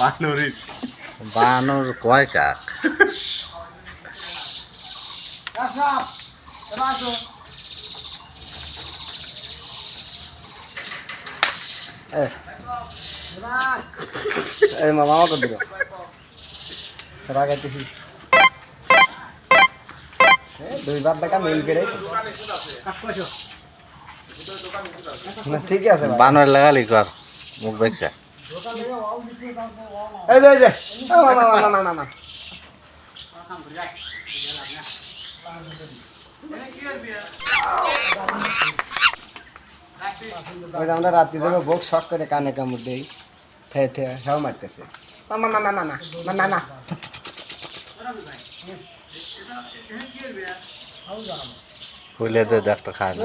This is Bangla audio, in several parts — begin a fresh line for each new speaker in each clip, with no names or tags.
বানরের
বানর কয় কাক?
এই মামা আমাকে দিল। রাগাইতেছি। দুই বার টাকা মিল করে। না ঠিকই আছে।
বানর লাগালি কর মুখ দেখছে
এই যে এই যে মামা মামা মামা ওই যে আমরা রাত্রি যাব বুক শখ করে কানে কামড় দেই থে থে সব মারতেছে মামা মামা মামা
ফুলে দেখতে খায় না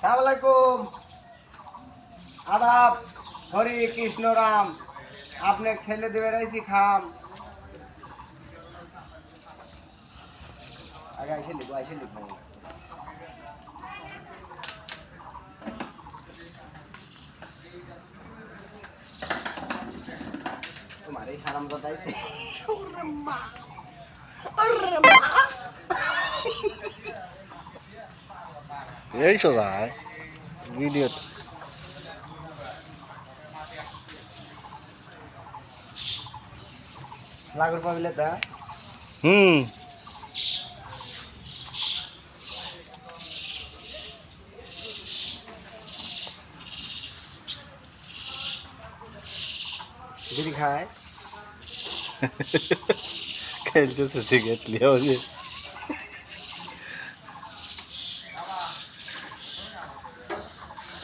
সালামালাইকুম আদাব, হরে কৃষ্ণ রাম আপনি ঠেলে দেবে রাইছি খাম। আগে আইসে লিখব আইসে লিখব তোমার এই হারাম কথাইছে
এই সোজায় ভিডিও
লাগুর পাবিলে তা
হুম
দিদি খায়
খেলতেছে সিগারেট লিয়েও